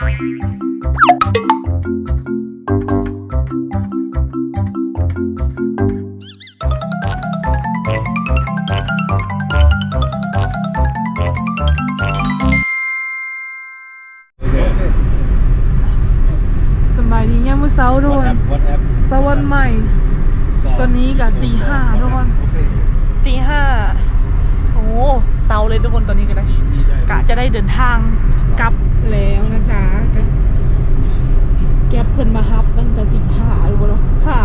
สบายดีเนี่ยามมื้อเช้าทุกคนวัดแอปสวรรค์ใหม่ ตอนนี้กับตีห้าทุกคนตีห้าโอ้เช้าเลยทุกคนตอนนี้ก็ได้กะจะได้เดินทางกลับแล้วนะจ๊ะก็แก๊ปเพิ่นมาฮับตั้งแต่ตีห้าทุกคนเนาะห้า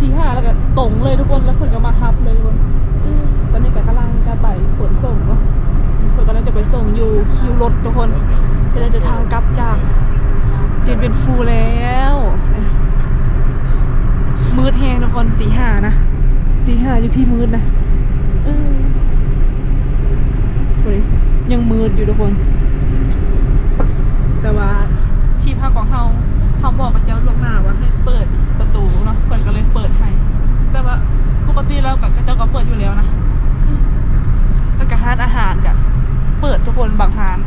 ตีห้าแล้วก็ตรงเลยทุกคนแล้วเพิ่นก็มาฮับเลยทุกคนอืมตอนนี้ก็กำลังจะไปขนส่งเนาะเพิ่นกำลังจะไปส่งอยู่คิวรถทุกคนจะได้เดินทางกลับจากเดินเป็นฟูลแล้วมืดแหงทุกคนตีห้านะตีห้าอยู่พี่มืดนะยังมืดอยู่ทุกคน แต่ว่าที่พักของเฮา เขาบอกกับเจ้าล่วงหน้าว่าให้เปิดประตูเนาะเปิดก็เลยเปิดให้ แต่ว่าปกติแล้วกับเจ้าก็เปิดอยู่แล้วนะแล้วก็ร้านอาหารกับเปิดทุกคนบางร้าน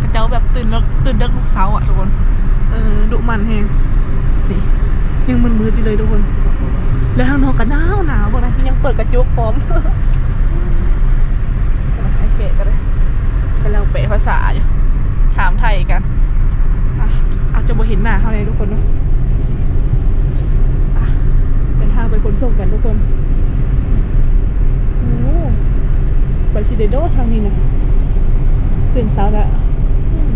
กับเจ้าแบบตื่นแล้วตื่นเด็กลูกเสาอะทุกคน เออดุมันแฮงนี่ยังมืดๆอยู่เลยทุกคน แล้วทางนอกก็หนาวหนาวบ่นะยังเปิดกระจกพร้อมไอเฟก็เลยก็เราเปะภาษาอยู่ถามไทยกันอะอา จจะบ่เห็นหน้าเขาเลยทุกคนเนาะอะเป็นทางไปขนส่งกันทุกคนโอ้ไปชิเดโดทางนี้นะตื่นเช้าแล้วอืม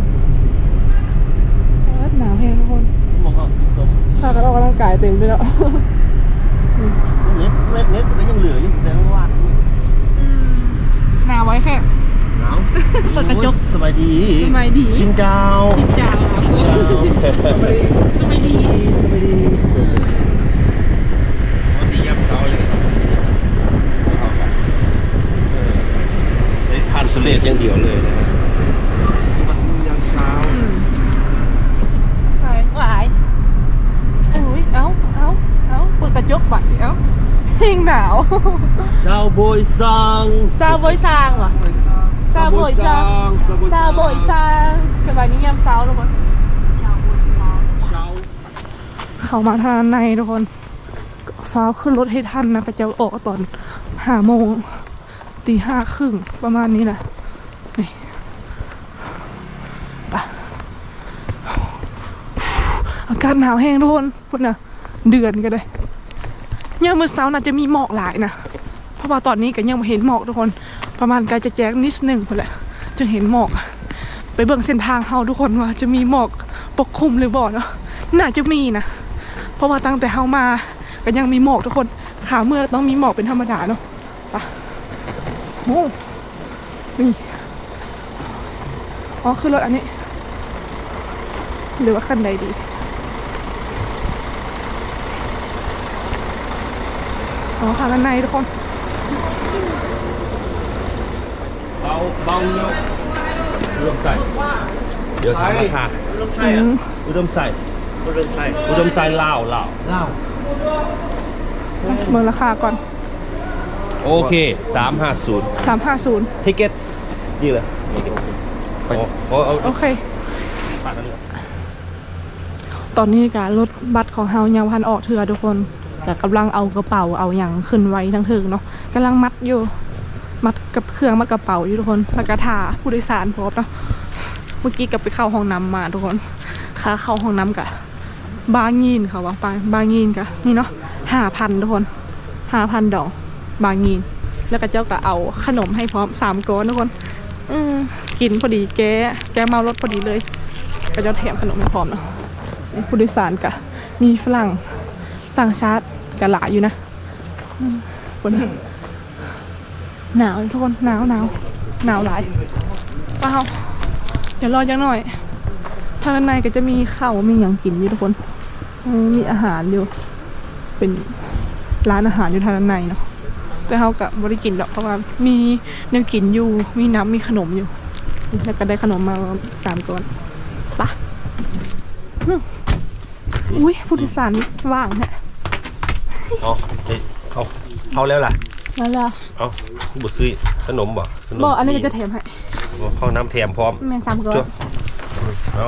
โอ๊ยหนาวแห้งทุกคนมองเขาสีส้มพากันออกกำลังกายเต็มเลยเนาะเน็ตเน็ตเน็ตก็ยังเหลืออยู่แต่ว่าหนาวไว้แค่หนาวเปิดกระจกสบายดีสบายดี ชินเจ้าชินจ่าชินเจ้า สบายดีสบายดีสบายดีวันนี้ยับเช้าเลยใช้ทานสเลดอย่างเดียวเลยนะฮะสวัสดียามเช้าหายหวายอุ้ยเอ้าเอ้าเอ้าเปิดกระจกบัดดิเอ้าเพลงหนาว ชาวโบยซังซาโบยซางเหรอ ซาโบยซางซาโบยซางสบายนี้ยามเช้าทุกคนเช้าเข้ามาทางในทุกคนฟ้าวขึ้นรถให้ทันนะก็จะออกตอนห้าโมงตีห้าครึ่งประมาณนี้แหละนี่ไปอากาศหนาวแห้งทุกคนพุ่นนะเดือนก็ได้ยังมือเช้าน่าจะมีหมอกหลายนะเพราะว่าตอนนี้ก็ยังไม่เห็นหมอกทุกคน ประมาณกล้จะแจ้งนิดหนึ่งพุ่นแหละจะเห็นหมอก ไปเบิ่งเส้นทางเฮาทุกคนว่าจะมีหมอกปกคลุมหรือบ่เนาะน่าจะมีนะเพราะว่าตั้งแต่เฮามาก็ยังมีหมอกทุกคนขาเมื่อต้องมีหมอกเป็นธรรมดาเนาะไปะโอ้นี่อ๋อคือรถอันนี้ หรือว่าคันใดดีอ๋อค่ะด้านในทุกคน เบาเบาเงี้ยวอุดมใส่เดี๋ยวถามราคาอืมอุดมใส่อุดมใส่อุดมใส่ลาวลาวลาเบิ่งราคาก่อน โอเคสามห้าศูนย์350 ทิเก็ตนี่เลยโอ้โอเอาโอเคปาดอันนี้ตอนนี้การรถบัตรของเฮายังพันออกเถื่อทุกคน แต่กำลังเอากระเป๋าเอาอย่างขึ้นไว้ทั้งถึงเนาะกำลังมัดอยู่ มัดกับเครื่องมัดกระเป๋าอยู่ทุกคนแล้วก็ถ่าผู้โดยสารพร้อมเนาะเมื่อกี้กับไปเข้าห้องน้ำมาทุกคนค่าเข้าห้องน้ำกะบางยีนเขาว่าบางบางยีนกะนี่เนาะห้าพันทุกคนห้าพันดอกบางยีน แล้วก็เจ้าก็เอาขนมให้พร้อมสามก้อนทุกคนอืกินพอดีแกแกเมารถพอดีเลย ก็จะแถมขนมให้พร้อมเนาะผู้โดยสารกะมีฝรั่งต่างชาติกะหลายอยู่นะอืคน หนาวทุกคนหนาวหนาวหนาวหลายเปล่าเดี๋ยวรอจังหน่อย ทางด้านในก็จะมีข้าวมีอย่างกินอยู่ทุกคนมีอาหารอยู่ เป็นร้านอาหารอยู่ทางด้านในเนาะแต่เขากับบริกินดอกเพราะว่ามีแนวกินอยู่มีน้ำมีขนมอยู่แล้วก็ได้ขนมมาสามก้อนไปะอุ้ยผู้โดยสารว่างแฮะเอาเอาเอาแล้วล่ะ มาแล้วเอาบุซื้อขนมบ่ขนมบอกอันนี้ก็จะแถมให้เข้าน้ำแถมพร้อมแม่สามก้อนจ้ะเอา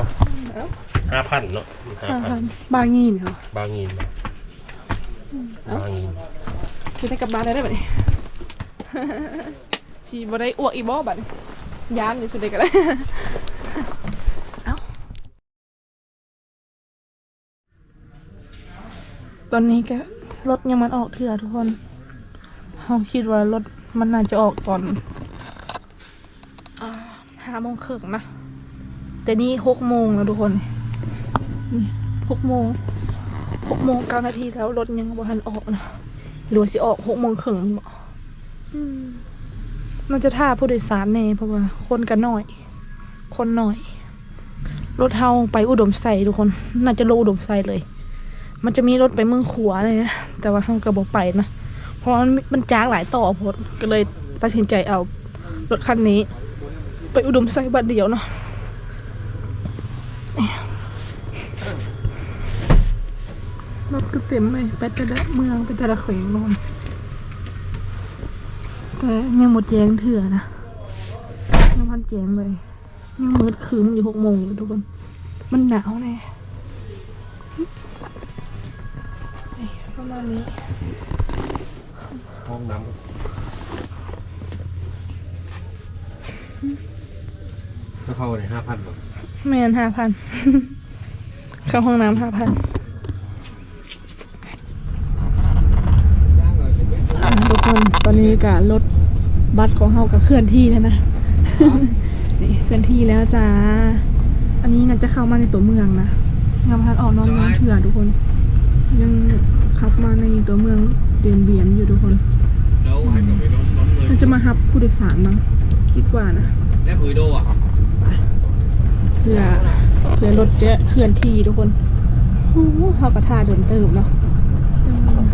ห้าพันเนาะห้าห้าพัพันนบางงีนเหรอบางงินบางงินจะได้กลับบ้านได้ไหมชีบ่ได้อ้วกอีบ่บัดนี้ย้านอยู่สุดเด็กกันเลยเอ้าตอนนี้ก็รถยังมันออกเถื่อทุกคน เราคิดว่ารถมันน่าจะออกตอนห้าโมงครึ่งนะ แต่นี่หกโมงแล้วทุกคนนี่หกโมงหกโมงเก้านาทีแล้วรถยังบ่ทันออกนะหรือว่าสิออกหกโมงครึ่งบ่อืมมันจะท่าผู้โดยสารแน่เพราะว่า คนกันหน้อย คนหน้อย รถเฮาไปอุดมใส่ทุกคน น่าจะลงอุดมใส่เลย มันจะมีรถไปเมืองขัวเลยนะแต่ว่าเฮาก็บอกไปนะ เพราะมันมันจ้างหลายต่อพดก็เลยตัดสินใจเอารถคันนี้ ไปอุดมใส่บัดเดียวเนาะรถก็เต็มเลยไปแต่ละเมืองไปแต่ละเขวงนอนแต่ยังหมดแจงเถื่อนะยังพันแจงเลย ยังมืดคืมอยู่หกโมงอยู่ทุกคน มันหนาวแน่นี่ประมาณนี้ ห้องน้ำก็เข้าในห้าพันหรอแมนห้าพัน เข้าห้องน้ำห้าพันทุกคนตอนนี้กับรถบัสของเฮากับเคลื่อนที่แล้วนะ นี่เคลื่อนที่แล้วจ้า อันนี้น่าจะเข้ามาในตัวเมืองนะยังพันออกนอกเมืองเถื่อทุกคน ยังขับมาในตัวเมืองเดียนเบียนอยู่ทุกคน đâu hay cả phải đón đón người น่าจะมาฮับผู้โดยสารมั้งคิดว่านะ Lép gửi đô à? เพื่อเพื่อรถจะเคลื่อนที่ทุกคนโอ้โหเขากระทาเดินเติมเนาะอืม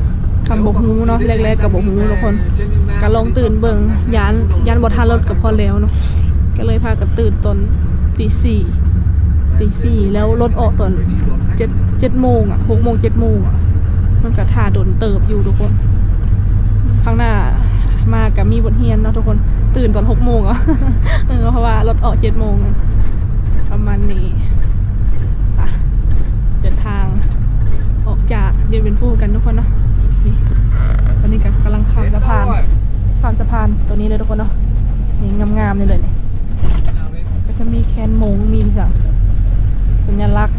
คำบอกฮูเนาะแรกๆกับบอกฮูทุกคนก็ลองตื่นเบิงยานยานบทานรถกับพอแล้วเนาะก็เลยพากันตื่นตอนตีสี่ตีสี่แล้วรถออกตอนเจ็ดเจ็ดโมงอะหกโมงเจ็ดโมงอะมันกระทาโดนเติบอยู่ทุกคน ข้างหน้ามากับมีบทเรียนเนาะทุกคนตื่นตอนหกโมงอะเออเพราะว่ารถออกเจ็ดโมงประมาณนี้เดินทางออกจากเดียนเป็นผู้กันทุกคนเนาะนี่ตอนนี้กำลังข้ามสะพานข้ามสะพานตัวนี้เลยทุกคนเนาะนี่งามๆเลยเลยเนี่ยก็จะมีแคนมงมีสั่งสัญลักษณ์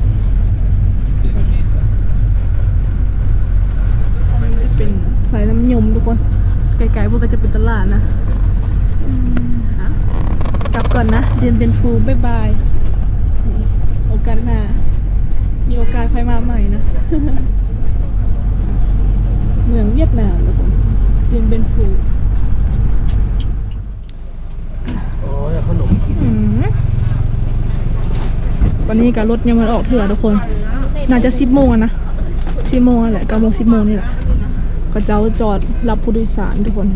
เป็นสายน้ำยมทุกคน ไกลๆพวกก็จะเป็นตลาดนะอืมอะกลับก่อนนะเดียนเป็นฟูบ๊ายบาย โอกาสหน้ามีโอกาสค่อยมาใหม่นะ เมืองเวียดนามนะผมเรียนเบนฟูโอ้ยขนมอืมวันนี้การรถยังไมันออกเถื่อทุกคน น่าจะสิบโมงอะนะสิบโมงนั่นแหละเก้าโมงสิบโมงนี่แหละ ก็เจ้าจอดรับผู้โดยสารทุกคน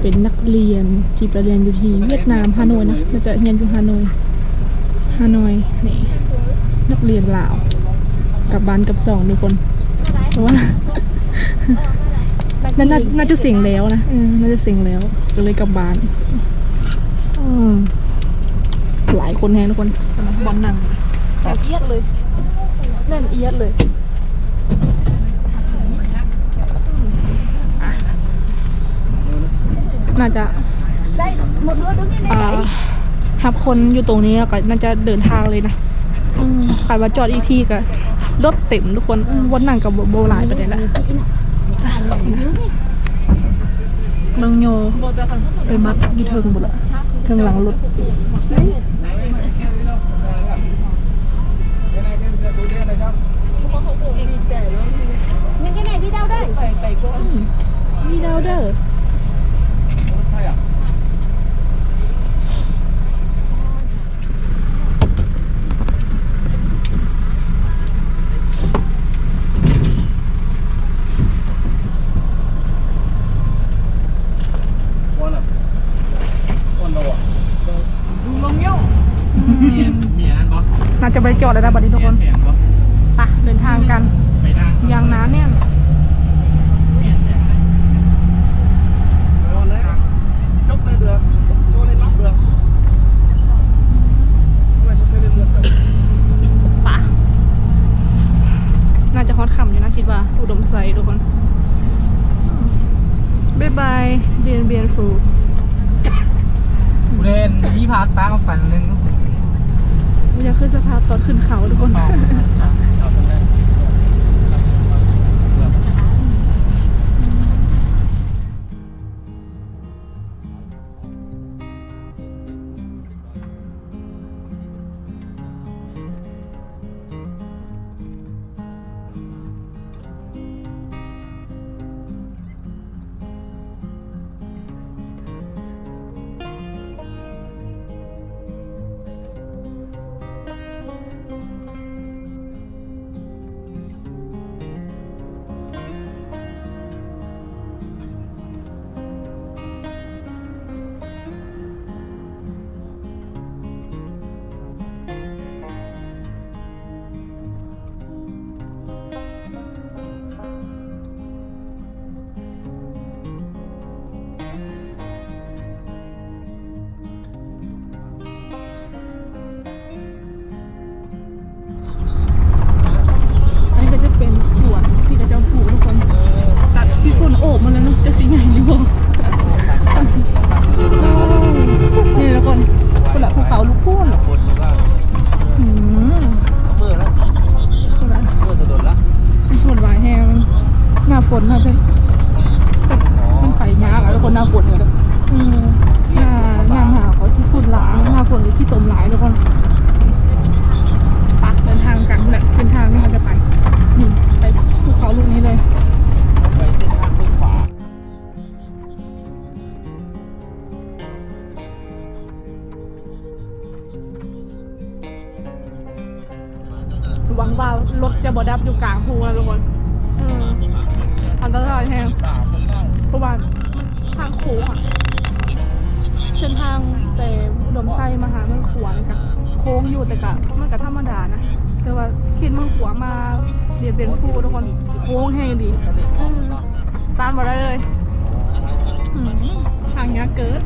เป็นนักเรียนที่ไปเรียนอยู่ที่เวียดนามฮานอยนะน่าจะเรียนอยู่ฮานอยฮานอยนี่นักเรียนลาวกลับบ้านกับสองทุกคนเพราะว่าน่าน่าน่าจะเสียงแล้วนะอืมน่าจะเสียงแล้วก็เลยกลับบ้านอืมหลายคนแฮงทุกคนบอลหนังแน่นเอียดเลยแน่นเอียดเลยอะ น่าจะอ่าทับคนอยู่ตรงนี้แล้วก็น่าจะเดินทางเลยนะอืมขายว่าจอดอีกทีก็รถเต็มทุกคนอืมวันนั่งกับโบหลายประเด็นละน้องโยไปมัดอยู่เทิงหมดละเทิงหลังรถ những cái này đi đâu đây มีดาวเดอร์น่าจะ ไม่ได้จอดเลยนะบัดนี้ทุกคนไปเดินทางกันยางน้ำเนี่ยน่าจะฮอตขำอยู่นะคิดว่า อุดมใสทุกคนบายบายเบียนเบียนฟูเรนยี่พาร์ตป้าเอฝันนึง อยากขึ้นสะพานตอนขึ้นเขาทุกคน หวังว่ารถจะบอดับอยู่กลางภูนะทุกคนอืมอันตรายแฮงเพราะว่ามันทางโค้งอะเส้นทางแต่อุดมไส้มาหาเมืองขวานี่กะโค้งอยู่แต่กะมันกะธรรมดานะแต่ว่าคิดเมืองขวามาเรียนเป็นฟูทุกคนโค้งแห้งดีอืมตามมาได้เลยอืมทางยากเกิด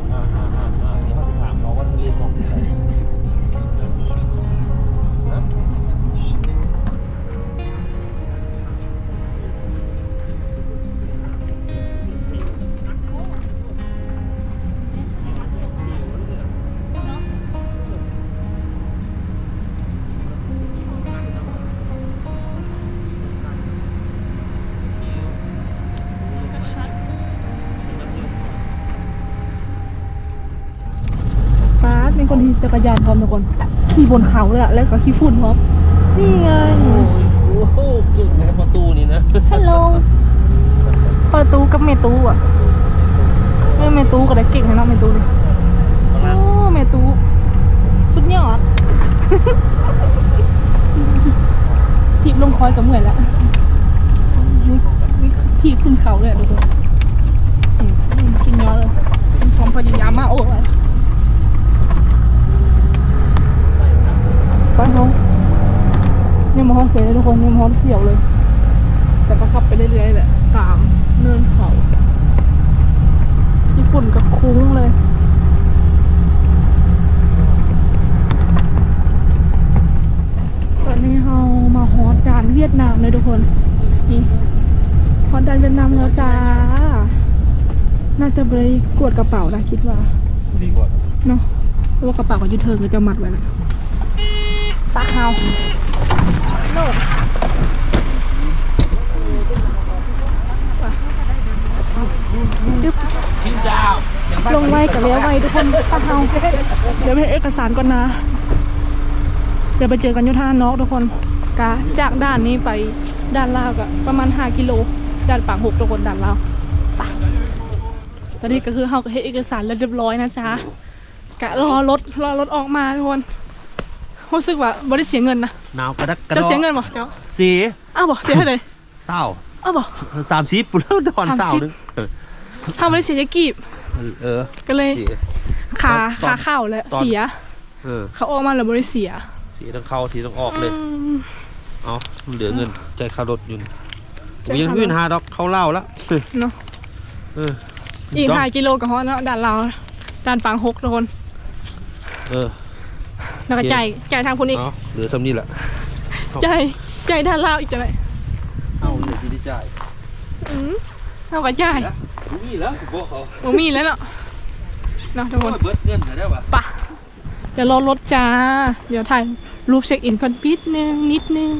ฟ้าเป็นคนที่จักรยานพร้อมทุกคน ขี่บนเขาเลยอะแล้วก็ขี่ฝุ่นพร้อมนี่ไงโอ้ยโอ้โหเก่งนะประตูนี่นะฮัลโหลเปิดตู้กับเมตูอะเออเมตูก็ได้เก่งนะเนาะเมตูเลยโอ้เมตูสุดยอดทีบลงคอยกับเมื่อยแล้วนี่นี่คือทีบขึ้นเขาเลยอะทุกคนอืมสุดยอดเลยเป็นความพยายามมากโอ้ยไปห้อง ยังมาห้องเสียเลยทุกคนยังมาห้องเสียวเลย แต่ก็ขับไปเรื่อยๆแหละตามเนินเขาญี่ปุ่นกับคุ้งเลยตอนนี้เรามาฮอตด่านเวียดนามเลยทุกคนนี่ฮอตด่านเวียดนามแล้วจ้าน่าจะไปกวดกระเป๋านะคิดว่าดีกว่าเนาะเพราะว่ากระเป๋ากับยูเทิร์นก็จะมัดไว้แล้วปากเฮา โน่นจึ๊บชิ้นเจ้าลงไว้กับเลี้ยวไว้ทุกคนปากเฮาเดี๋ยวไปเอกสารก่อนนะ เดี๋ยวไปเจอกันยุท่านอกทุกคนกะจากด้านนี้ไปด้านลาวก็ประมาณ 5 กิโล ด้านปากหกทุกคนด้านลาวไปตอนนี้ก็คือเฮาเฮ็ดเอกสารแล้วเรียบร้อยนะจ๊ะกะรอรถรอรถออกมาทุกคน รู้สึกว่าบ่ได้เสียเงินนะหนาวกระดักกระจะดอเสียเงินบ่เจ้าสีอ้าวบ่เสียเท่าไหร่เศร้าอ้าวบ่ สามสิบปุ๊บแล้วดอนเศร้า30นึงเออถ้าบ่ได้เสียยากีบเออก็เลยสี ขาตอนขาเข้าแล้วตอน เสีย เออเขาออกมาแล้วบ่ได้เสียสีต้องเข้าสีต้องออกเลย อืม เอาเหลือเงินใจายค่ารถอยู่นี่จ่ายค่ารถยังไม่หาดอกเข้าเล่าละเนาะเอออีกต้อง5กิโลก็ฮอดเนาะด้านลาวด้านปางหกทุกคน เออ แล้วก็โอเคจ่ายจ่ายทางคนอีกเอาเหลือซ้ำนี่แหละจ่ายจ่ายด้านลาวอีกจังได๋เอาเหลือจ่ายอืมเท่ากับจ่ายนี่แล้วบอกเขาบ่มีแล้วเนาะเนาะทุกคนโอ้ยเบิดเงินได้ปะปะเดี๋ยวรอรถจ้า เดี๋ยวถ่ายรูปเช็คอินก่อนปิดนึงนิดนึง